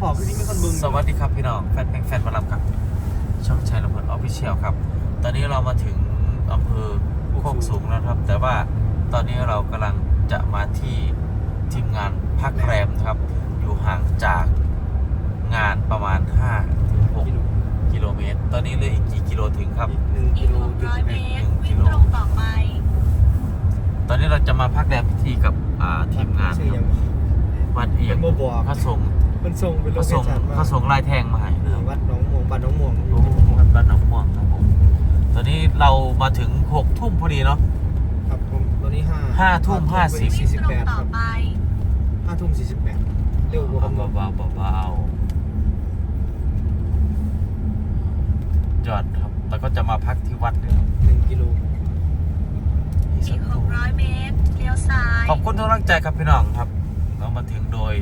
ฟอกคือนี่มีคนเบึงสวัสดีครับพี่น้องแฟนเพลงแฟนบอลลัมครับ ช่องชัยระเบิดออฟฟิเชียลครับ ตอนนี้เรามาถึงอำเภอโคกสูงแล้วครับ แต่ว่าตอนนี้เรากำลังจะมาที่ทีมงานพักแรมนะครับ อยู่ห่างจากงานประมาณ5ถึงกิโล6กิโลเมตร ตอนนี้เหลืออีกกี่กิโลถึงครับอีกหนึ่งอีกิกโลจุดสิบ600เมเอ็ดตรวิ่งตรงต่อไป ตอนนี้เราจะมาพักแรมพิธีกับอ่าทีมงานชื่อคยัรับงวัดเอียเป็งนโมบอกพระสงฆ์ มันส่งเป็นพโลระเคสงฆ์ชั่นมาพระสงฆ์ลายแทงมาให้นี่นะครับวัดหนองม่วงบ้านหนองม่วงโอ้วัดบ้านหนองม่วงครับผมตอนนี้เรามาถึงหกทุ่มพอดีเนาะ ครับผมตอนนี้ห้าห้าทุ่มห้าสิบ สี่สิบตรแปงดต่คอรับไป ห้าทุ่มสี่สิบแปดเร็วกว่าเบากำหนดเบาเบาเบาจอดครับ แล้วก็จะมาพักที่วัดเลยครับหนึ่งกิโลอีกสัอีกกครู่600 เมตร เลี้ยวซ้าย ขอบคุณทุกกำลังใจครับพี่น้องครับ เรามาถึงโดย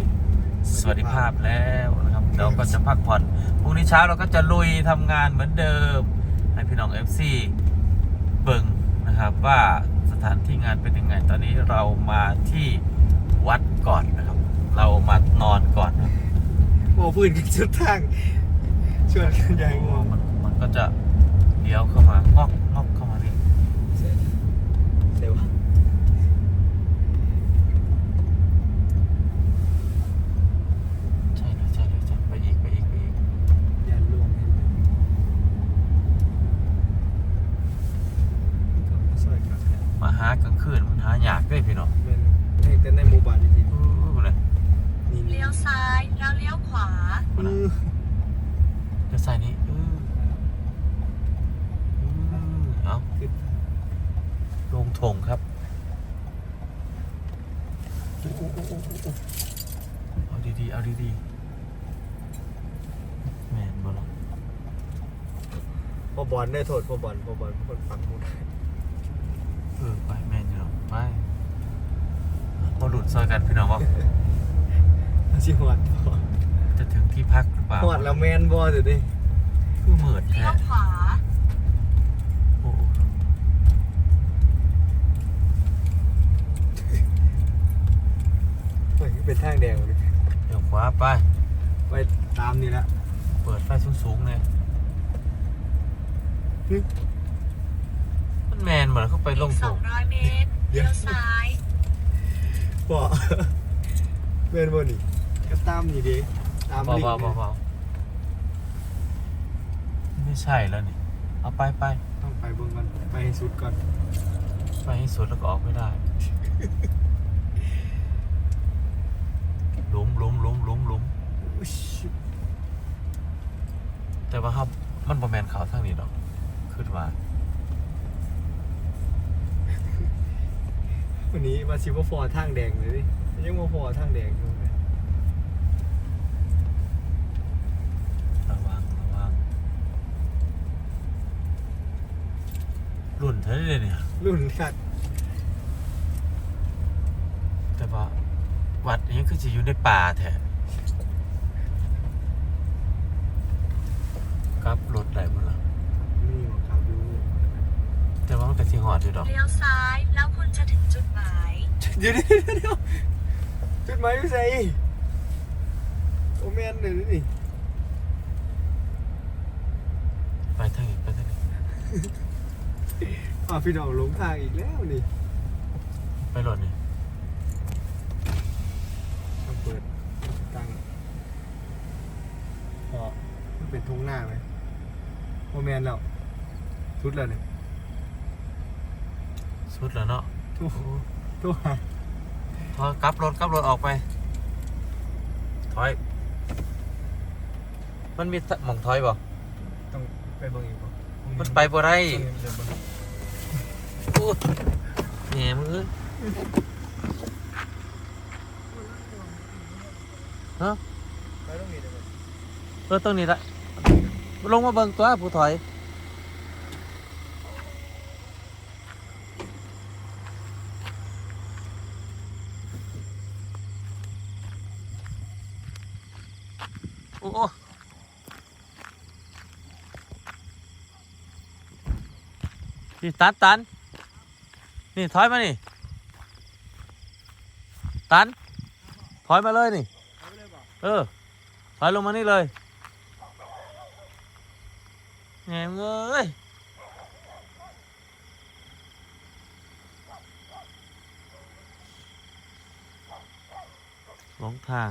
สวัสดิภาพแล้วนะครับเราก็จะพักผ่อนพรุ่งนี้เช้าเราก็จะลุยทำงานเหมือนเดิมให้พี่น้อง FC เบิ่งนะครับว่าสถานที่งานเป็นยังไง ตอนนี้เรามาที่วัดก่อนนะครับ เรามานอนก่อนนะครับโอ้พื้นกันสุดทางชวนกันใหญ่งวงมันมันก็จะเลี้ยวเข้ามางอกงอกเข้ามานี่ เสร็จเร็ว ใช่เลยใช่เลยใช่ไปอีกไปอีกไปอีก อย่าลวงให้เลยก็ซอยกันแค่ มาหากลางคืนมันหาอยากด้วยพี่น้อง เป็นในแต่ในหมู่บ้านจริง อู้มาเลย ๆนี่ เลี้ยวซ้าย แล้วเลี้ยวขวา อือ จะใส่นี้อื้ออื้อเอาขึ้นลงทงครับโอ้โอ้โอ้โอ้โอ้เอาดีๆเอาดีๆแมนบ่หรอพอบอลได้โทษพอบอลพอบอลเป็นคนปักหมุดเออไปแมนอยู่หรอไปพอหลุดซอยกันพี่น้องว่าชิหวัดจะ ถึงที่พักหรือเปล่าหวัดแล้วแมนบอลเดี๋ยวดิคือเหมือดเลี้แท้ยวขวาโอ้โหเฮ้ยเป็นทางแดงเลยเดี๋ยวขวาไป ไปตามนี่ละเปิดไฟสูงๆเลยฮึมันแมนเหมือนเข้าไปลอีงกทง200เมตรเลี้ยวซ้ายปอแมนบอลนี่ก็ตามนี่ดิ ตามเบาลิงเบาก์เบาเบาไม่ใช่แล้วนี่ เอาไปไปต้องไปเบิ่งก่อนไปให้สุดก่อน ไปให้สุดแล้วก็ออกไม่ได้หลุมหลุมหลุมหลุมหลุมอุ๊ยชิบแต่ว่าครับมันประแมนเขาทางนี้ดอก ขึ้นมา วันนี้มาชิวฟอร์ทางแดงเลยดิยังมาฟอร์ทางแดงอยู่เลย ระวังระวัง รุ่นเท่านี้เลยเนี่ย รุ่นคัดแต่ว่าวัดนี้คือจะอยู่ในป่าแท้ครับรถไหลหมดแล้วนี่หมอครับดูแต่ว่ามันก็สิหอดอยู่ดอกเลี้ยวซ้ายแล้วคุณจะถึงจุดหมาย เดี๋ยวเดี๋ยวเดี๋ยวจุดหมายอยู่ไสโอแมนเลยนี่ ไปทางนี้ไปทางนี้ อ่าพี่น้องหลงทางอีกแล้วนี่ไปรถนี่ต้องเปิดตั้งพอมันเป็นทุ่งหน้าไหมโอแมนแล้วทุดแล้วเนี่ยสุดแล้วเนาะทุกทุกหาถอยกลับรถกลับรถออกไป ถอย มันมีหมองถอยบ่ต้องไปเบิ่งอีกบ่มันไปบ่ได้เดี๋ยวเบิ่งโอ้ แหมมือเนาะไปตรงนี้ได้ไหมเออตรงนี้ละลงมาเบิ่งตัวผู้ถอยโอ้โอ้นี่ตันตัน นี่ถอยมานี่ตันถอยมาเลยนี่เออถอยลงมานี่เลยแหมเอ้ยหลงทาง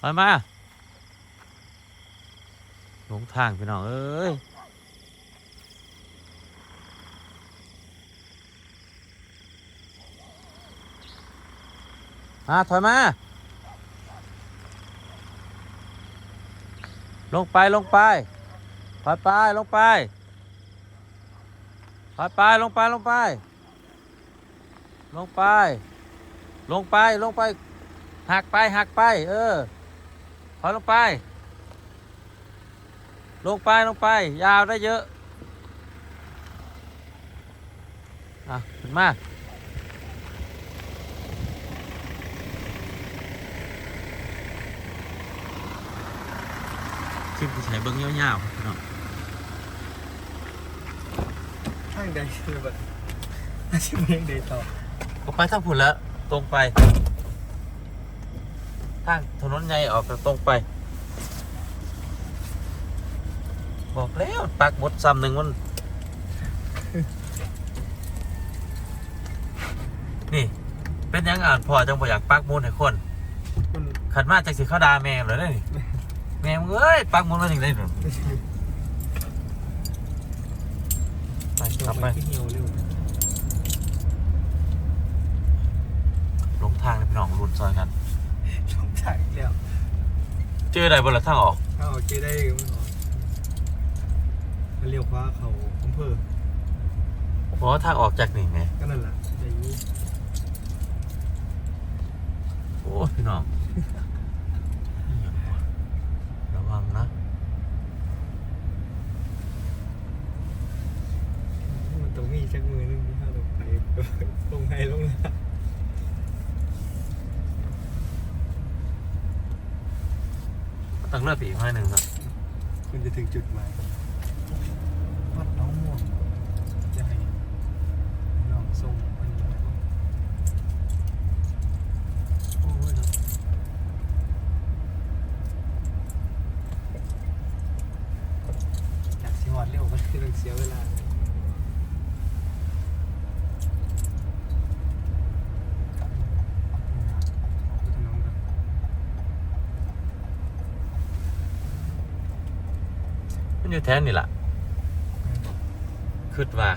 ถอยมา ทางพี่น้องเอ้ยมาถอยมา ลงไปลงไปถอยไปลงไปถอยไปลงไปลงไป ลงไป ลงไปลงไปหักไปหักไป เออถอยลงไป ลงไปลงไป ยาวได้เยอะอะขึ้นมาคลิปที่ใช้เบิ้งยาวๆครับพี่น้องทางใดคือแบบอาชีพเลี้ยงเดต่อก็ไปทางผุนแล้ว ตรงไป ทางถนนใหญ่ออกก็ตรงไป บอกแล้วปักหมดซ้ำหนึ่งมัน นี่ เป็นหยังอ่านพอจังบ่อยากปักหมุนให้คนมันขันมาจากสิเข้าดาแม่เลยนี่แม่มึงเอ้ยปักหมุนมาถึงได้หรอไปกลับไปที่เหี่ยวเร็วหลงทางเลยพี่น้องรุนซอยกันช่องถ่ายอีกแล้วเจออะไรบนหลังทางออกถ้าออกเจได้มันออกมัน เลี้ยวขวาเขาอำเภอเพราะว่าทางออกจากนี่ไงก็นั่นแหละอย่างนี้โอ้ยพี่น้อง ระวังนะมันต้องมีชักมือนึงที่ถ้าเราไปลงไงลงละต้องเลือกปีกให้หนึ่งครับคุณจะถึงจุดหมายวัดน้องม่วงจะให้น้องส่งมันโอ้ยเนาะจากสิหอดเร็วมันคือเสียเวลา มัน อยู่แทนนี่แหละคิดว่า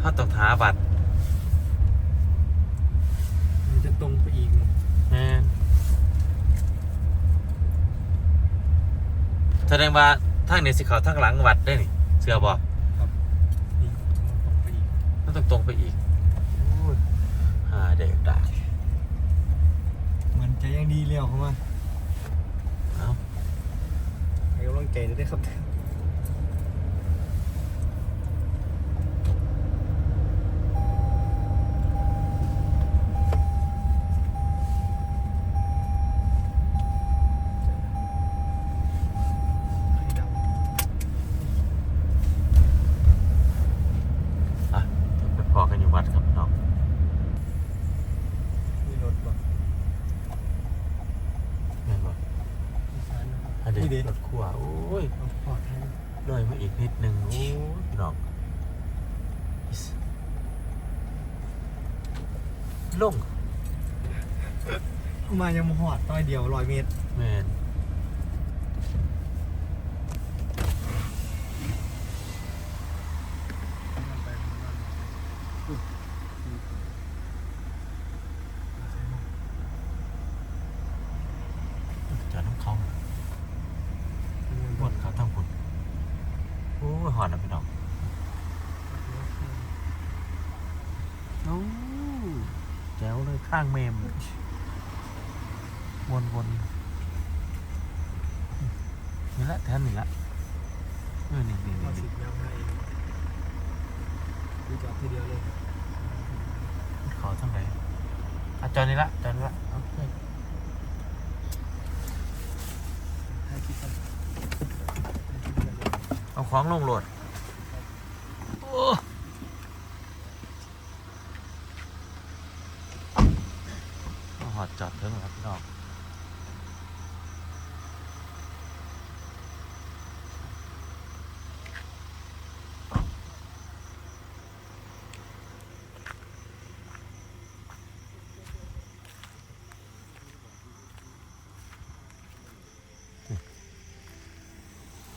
ถ้าต้องหาบัตรมันจะตรงไปอีกแม่นแสดงว่าทางนี้สิเขาทางหลังวัดได้นี่เชื่อบอกครับนี่มันตรงไปอีกมันต้องตรงไปอีกโอ้ยหาเด็กด่า จะยังดีเร็วเข้ามาเอาให้กำลังใจด้วยครับให้ดำ อะไปพอกันอยู่วัดครับพี่น้อง มีรถป่ะ แม่นบอก มีสารนะครับ อันนี้ นี่เด็รถขั้วโอ้ยเอาพอแทนเลยมาอีกนิดนึง โอ้ยพี่น้องอิ๊สลงมายังมาหอดต้อยเดียวร้อยเมตรแมนจอดน้ำเขาบนเขาทั้งบนโอ้ยหอนนะพี่น้องโอ้แจ๋วเลยข้างเมม วนวนนี่ละแทนนี่ละเออนี่นี่มานี่สิบยามให้ดูจอดทีเดียวเลยขอทั้งไหนอะจอนี่ละจอนี่ละโอเคให้คิดกันเอาของลงโหลดโอ้มาหอดจอดเถอะครับพี่น้อง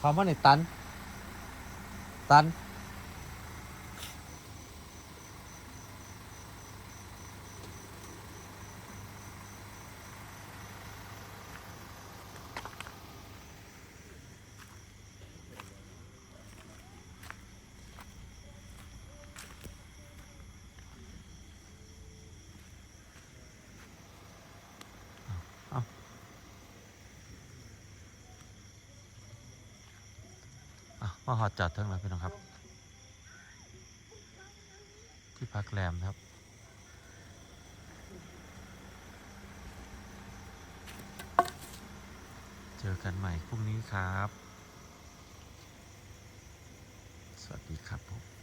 ความว่าในตัน ตัน ว่าหอดจอดเทิงแล้วพี่น้องครับ ที่พักแรมครับเจอกันใหม่พรุ่งนี้ครับ สวัสดีครับผม